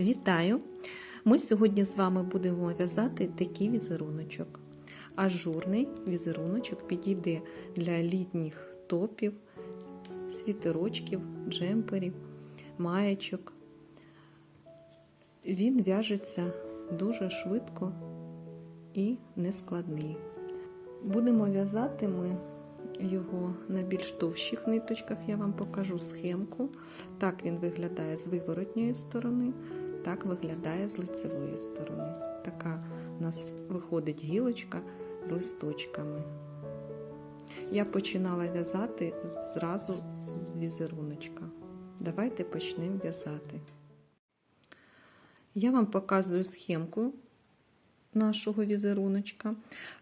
Вітаю! Ми сьогодні з вами будемо в'язати такий візеруночок. Ажурний візеруночок підійде для літніх топів, світерочків, джемперів, маєчок. Він в'яжеться дуже швидко і нескладний. Будемо в'язати ми його на більш товщих ниточках, я вам покажу схемку. Так він виглядає з виворотньої сторони, так виглядає з лицевої сторони. Така у нас виходить гілочка з листочками. Я починала в'язати зразу з візеруночка. Давайте почнемо в'язати. Я вам показую схемку нашого візеруночка.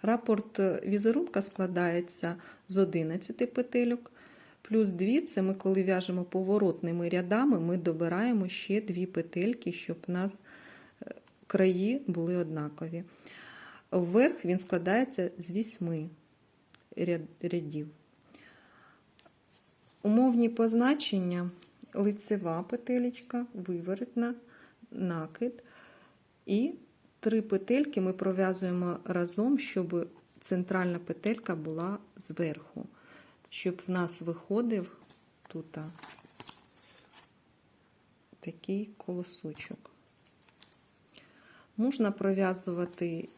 Рапорт візерунка складається з 11 петельок, плюс 2 це ми, коли в'яжемо поворотними рядами, ми добираємо ще 2 петельки, щоб у нас краї були однакові. Вверх він складається з 8 рядів. Умовні позначення лицева петелечка, виворотна, накид і Три петельки ми пров'язуємо разом, щоб центральна петелька була зверху, щоб в нас виходив тут такий колосочок. Можна пров'язувати,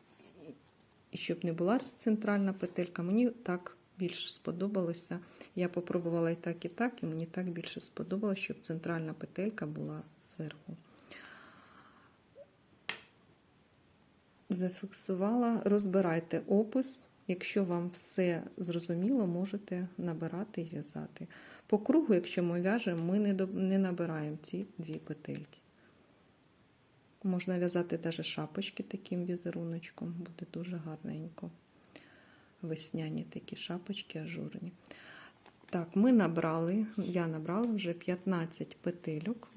щоб не була центральна петелька. Мені так більше сподобалося. Я попробувала і так, і так, і мені так більше сподобалося, щоб центральна петелька була зверху. зафіксувала, розбирайте опис. Якщо вам все зрозуміло, можете набирати і в'язати. По кругу, якщо ми в'яжемо, ми не, набираємо ці дві петельки. Можна в'язати навіть шапочки таким візеруночком, буде дуже гарненько. Весняні такі шапочки ажурні. Так, ми набрали, я набрала вже 15 петельок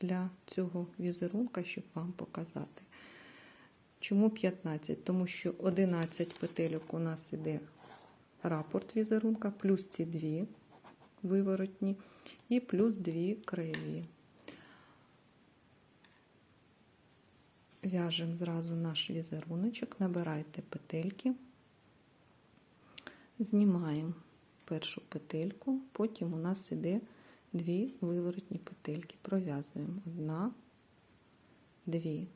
для цього візерунка, щоб вам показати. Чому 15? Тому що 11 петельок у нас іде рапорт візерунка, плюс ці дві виворотні і плюс дві краєві. В'яжемо зразу наш візеруночок, набирайте петельки, знімаємо першу петельку, потім у нас іде дві виворотні петельки. Пров'язуємо одна, дві.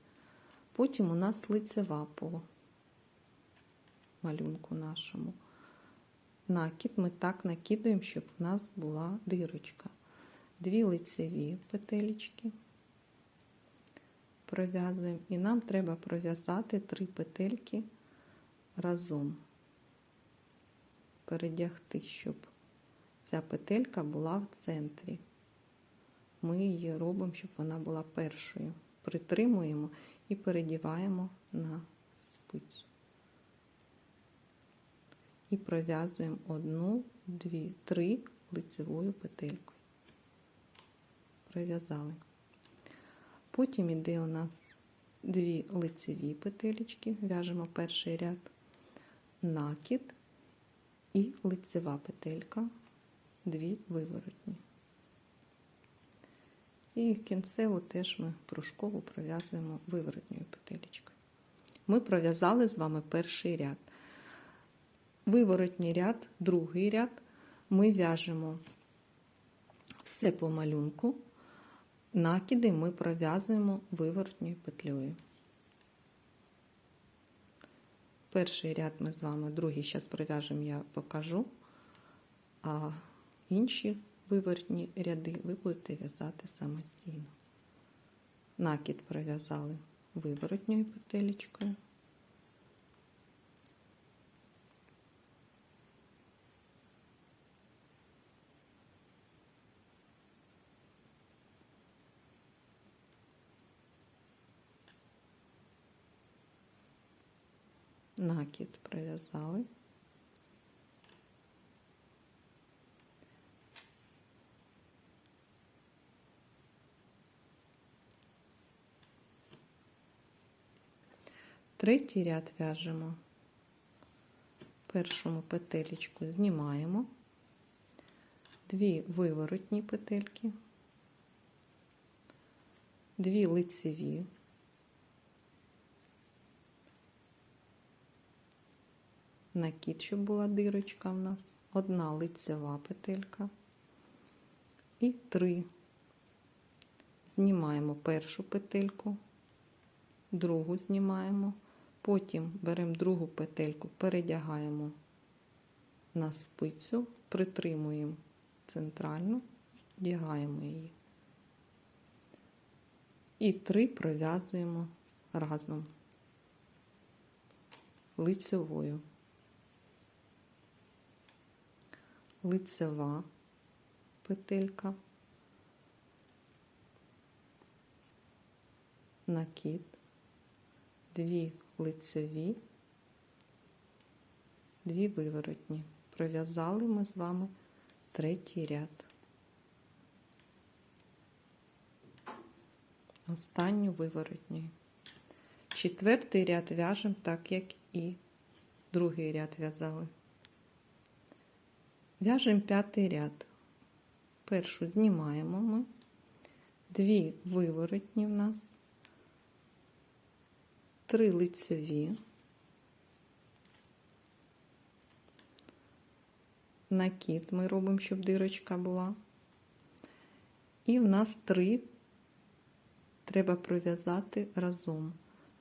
Потім у нас лицева по малюнку нашому. Накид ми так накидуємо, щоб в нас була дирочка. Дві лицеві петелечки пров'язуємо, і нам треба пров'язати три петельки разом, передягти, щоб ця петелька була в центрі. Ми її робимо, щоб вона була першою. Притримуємо і передіваємо на спицю. І пров'язуємо одну, дві, три лицевою петелькою. Пров'язали. Потім йде у нас дві лицеві петелечки, в'яжемо перший ряд накид і лицева петелька, дві виворотні. І кінцеву теж ми пружково пров'язуємо виворотньою петелечкою. Ми пров'язали з вами перший ряд. Виворотній ряд, другий ряд ми в'яжемо все по малюнку, накиди ми пров'язуємо виворотньою петлею. Перший ряд ми з вами, другий зараз пров'яжемо, я покажу, а інші вивертні ряди ви будете в'язати самостійно. Накид пров'язали виворотньою петелечкою. Накид пров'язали. Третій ряд в'яжемо, першому петелечку знімаємо, дві виворотні петельки, дві лицеві, накид, щоб була дирочка в нас, одна лицева петелька. І три. Знімаємо першу петельку, другу знімаємо, потім беремо другу петельку, передягаємо на спицю, притримуємо центральну, вдягаємо її. І три пров'язуємо разом лицевою. Лицева петелька, накид, дві лицеві, дві виворотні. Пров'язали ми з вами третій ряд. Останню виворотню. Четвертий ряд в'яжемо так, як і другий ряд в'язали. В'яжемо п'ятий ряд. Першу знімаємо ми, дві виворотні в нас, три лицеві, накид ми робимо, щоб дирочка була. І в нас три треба пров'язати разом.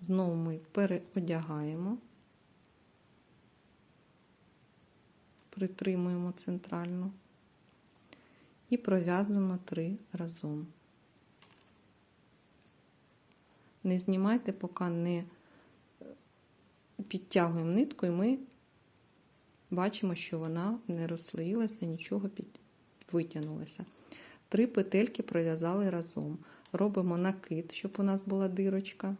Знову ми переодягаємо, притримуємо центральну і пров'язуємо три разом. Не знімайте, поки не підтягуємо нитку, і ми бачимо, що вона не розслоїлася, нічого під... витягнулося. Три петельки пров'язали разом. Робимо накид, щоб у нас була дирочка,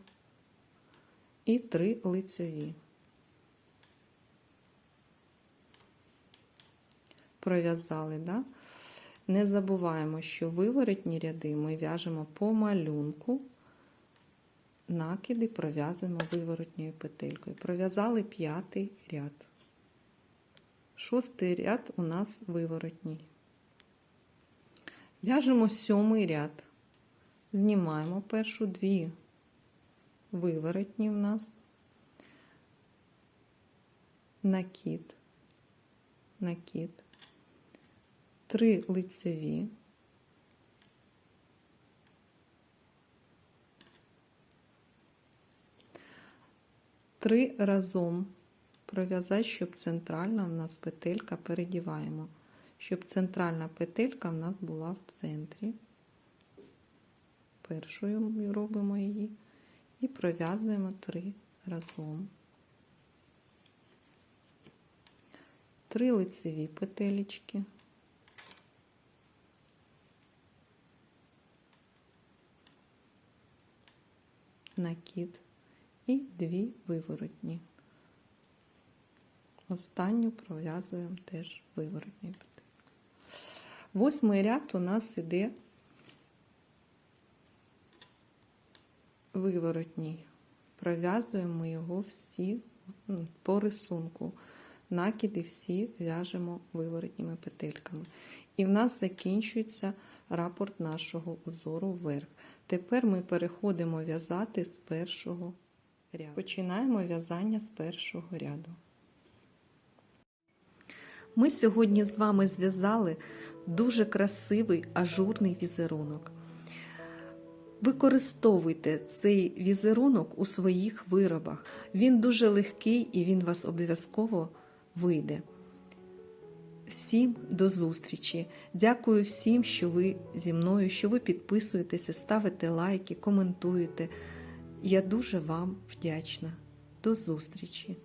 і три лицеві. Пров'язали, да? Не забуваємо, що виворотні ряди ми в'яжемо по малюнку, накиди пров'язуємо виворотньою петелькою. Пров'язали п'ятий ряд. Шостий ряд у нас виворотній. В'яжемо сьомий ряд. Знімаємо першу дві виворотні в нас, накид, накид, три лицеві, три разом пров'язати, щоб центральна в нас петелька передіваємо, щоб центральна петелька в нас була в центрі. Першою робимо її і пров'язуємо три разом. Три лицеві петелечки. Накид і дві виворотні. Останню пров'язуємо теж виворотні. Восьмий ряд у нас іде виворотній. Пров'язуємо його всі по рисунку. Накиди всі в'яжемо виворотніми петельками. І в нас закінчується рапорт нашого узору вверх. Тепер ми переходимо в'язати з першого ряду. Починаємо в'язання з першого ряду. Ми сьогодні з вами зв'язали дуже красивий ажурний візерунок. Використовуйте цей візерунок у своїх виробах. Він дуже легкий і він вас обов'язково вийде. Всім до зустрічі! Дякую всім, що ви зі мною, що ви підписуєтеся, ставите лайки, коментуєте. Я дуже вам вдячна. До зустрічі!